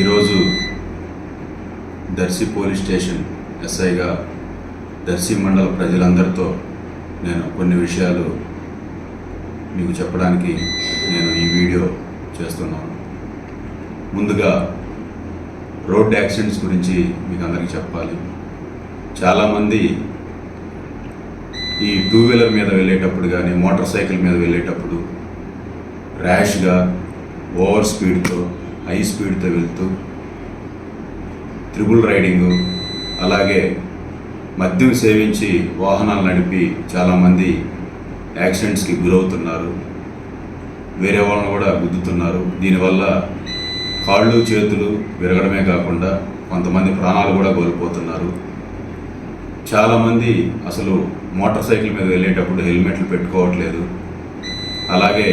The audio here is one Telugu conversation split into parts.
ఈరోజు దర్శి పోలీస్ స్టేషన్ ఎస్ఐగా దర్శి మండల ప్రజలందరితో నేను కొన్ని విషయాలు మీకు చెప్పడానికి నేను ఈ వీడియో చేస్తున్నాను. ముందుగా రోడ్ యాక్సిడెంట్స్ గురించి మీకు అందరికీ చెప్పాలి. చాలామంది ఈ టూ వీలర్ మీద వెళ్ళేటప్పుడు కానీ మోటార్ సైకిల్ మీద వెళ్ళేటప్పుడు ర్యాష్గా ఓవర్ స్పీడ్తో హై స్పీడ్తో వెళ్తూ త్రిబుల్ రైడింగు అలాగే మద్యం సేవించి వాహనాలు నడిపి చాలామంది యాక్సిడెంట్స్కి గురవుతున్నారు. వేరే వాళ్ళని కూడా గుద్దుతున్నారు. దీనివల్ల కాళ్ళు చేతులు విరగడమే కాకుండా కొంతమంది ప్రాణాలు కూడా కోల్పోతున్నారు. చాలామంది అసలు మోటార్ సైకిల్ మీద వెళ్ళేటప్పుడు హెల్మెట్లు పెట్టుకోవట్లేదు. అలాగే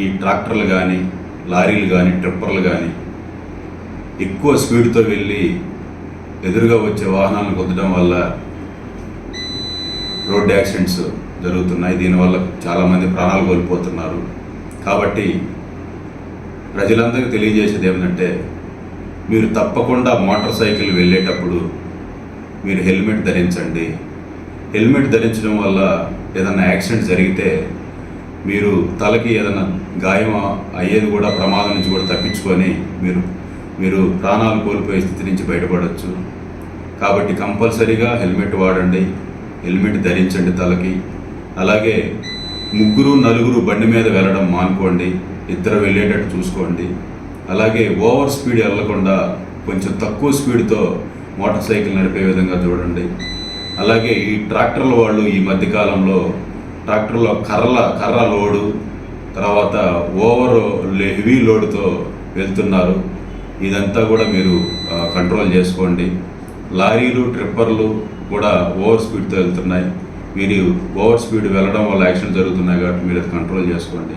ఈ ట్రాక్టర్లు కానీ లారీలు కానీ ట్రిప్పర్లు కానీ ఎక్కువ స్పీడ్తో వెళ్ళి ఎదురుగా వచ్చే వాహనాలను కొద్దడం వల్ల రోడ్ యాక్సిడెంట్స్ జరుగుతున్నాయి. దీనివల్ల చాలామంది ప్రాణాలు కోల్పోతున్నారు. కాబట్టి ప్రజలందరికీ తెలియజేసేది ఏమిటంటే మీరు తప్పకుండా మోటార్ సైకిల్ వెళ్ళేటప్పుడు మీరు హెల్మెట్ ధరించండి. హెల్మెట్ ధరించడం వల్ల ఏదైనా యాక్సిడెంట్ జరిగితే మీరు తలకి ఏదైనా గాయం అయ్యేది కూడా ప్రమాదం నుంచి కూడా తప్పించుకొని మీరు మీరు ప్రాణాలు కోల్పోయే స్థితి నుంచి బయటపడవచ్చు కాబట్టి కంపల్సరీగా హెల్మెట్ వాడండి హెల్మెట్ ధరించండి తలకి. అలాగే ముగ్గురు నలుగురు బండి మీద వెళ్ళడం మానుకోండి ఇద్దరు వెళ్ళేటట్టు చూసుకోండి. అలాగే ఓవర్ స్పీడ్ వెళ్ళకుండా కొంచెం తక్కువ స్పీడ్తో మోటార్ సైకిల్ నడిపే విధంగా చూడండి. అలాగే ఈ ట్రాక్టర్ల వాళ్ళు ఈ మధ్యకాలంలో ట్రాక్టర్లో కర్రల కర్ర లోడు తర్వాత ఓవర్ హెవీ లోడ్తో వెళ్తున్నారు. ఇదంతా కూడా మీరు కంట్రోల్ చేసుకోండి. లారీలు ట్రిప్పర్లు కూడా ఓవర్ స్పీడ్తో వెళ్తున్నాయి. మీరు ఓవర్ స్పీడ్ వెళ్ళడం వల్ల యాక్సిడెంట్ జరుగుతున్నాయి కాబట్టి మీరు అది కంట్రోల్ చేసుకోండి.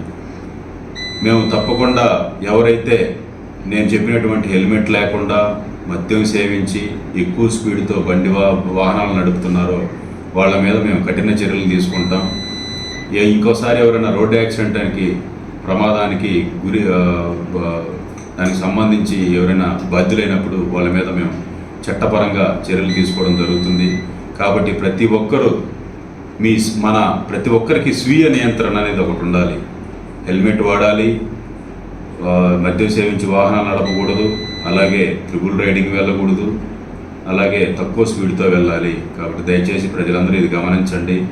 మేము తప్పకుండా ఎవరైతే నేను చెప్పినటువంటి హెల్మెట్ లేకుండా మద్యం సేవించి ఎక్కువ స్పీడ్తో బండి వా వాహనాలు నడుపుతున్నారో వాళ్ళ మీద మేము కఠిన చర్యలు తీసుకుంటాం. ఇంకోసారి ఎవరైనా రోడ్డు యాక్సిడెంట్కి ప్రమాదానికి గురి దానికి సంబంధించి ఎవరైనా బాధ్యులైనప్పుడు వాళ్ళ మీద మేము చట్టపరంగా చర్యలు తీసుకోవడం జరుగుతుంది. కాబట్టి ప్రతి ఒక్కరూ మీ మన ప్రతి ఒక్కరికి స్వీయ నియంత్రణ అనేది ఒకటి ఉండాలి. హెల్మెట్ వాడాలి. మద్యం సేవించి వాహనాలు నడపకూడదు. అలాగే త్రిబుల్ రైడింగ్ వెళ్ళకూడదు. అలాగే తక్కువ స్పీడ్తో వెళ్ళాలి. కాబట్టి దయచేసి ప్రజలందరూ ఇది గమనించండి.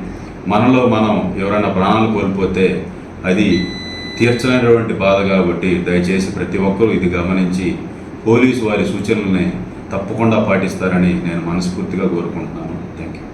మనలో మనం ఎవరైనా ప్రాణాలు కోల్పోతే అది తీర్చలేనటువంటి బాధ కాబట్టి దయచేసి ప్రతి ఒక్కరూ ఇది గమనించి పోలీసు వారి సూచనల్ని తప్పకుండా పాటిస్తారని నేను మనస్ఫూర్తిగా కోరుకుంటున్నాను. Thank you